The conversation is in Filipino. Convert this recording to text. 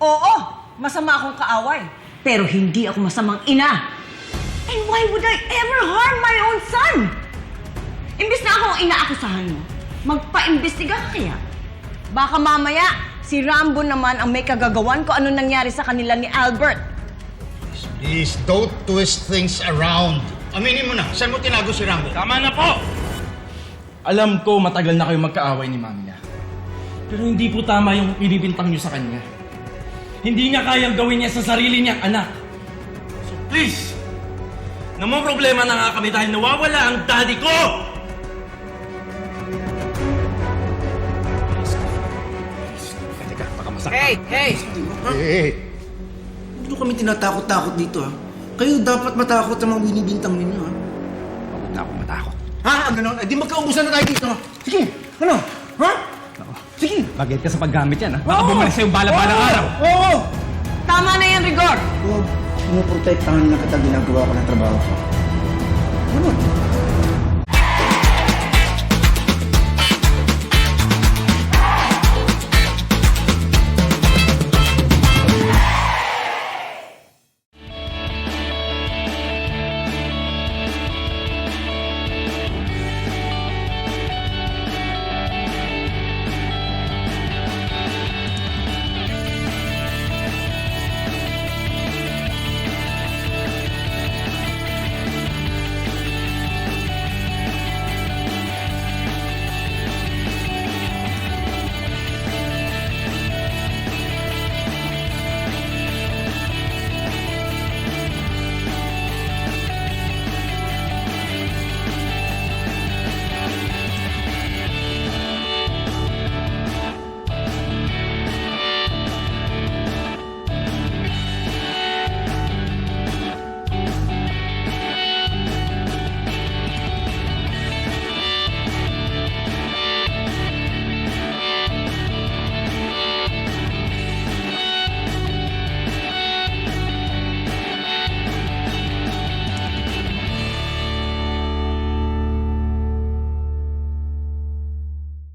Oo, masama akong kaaway. Pero hindi ako masamang ina. And why would I ever harm my own son? Imbis na akong inaakusahan mo, magpa-imbestiga ka kaya. Baka mamaya, si Rambo naman ang may kagagawan ko ano nangyari sa kanila ni Albert. Please, don't twist things around. Aminin mo na, saan mo tinago si Rambo? Tama na po! Alam ko matagal na kayo magkaaway ni mami niya. Pero hindi po tama yung pinibintang niyo sa kanya. Hindi niya kayang gawin niya sa sarili niyang anak. So please, namang problema na nga kami dahil nawawala ang daddy ko! Teka, baka. Hey, hey! Eh, Hindi kami tinatakot-takot dito ha. Kayo dapat matakot sa mga binibintang ninyo ha. Huwag na ako matakot. Ha? Ang ganon? Eh, di magkaubusan na tayo dito. Sige, ano? Ha? Bagay ka sa paggamit yan, ha? Baka bumalik sa'yo yung bala-balang araw. Oo! Tama na yan, Rigor! Oo, pumuprotektahan na kita ginagawa ko ng trabaho ko. Ano?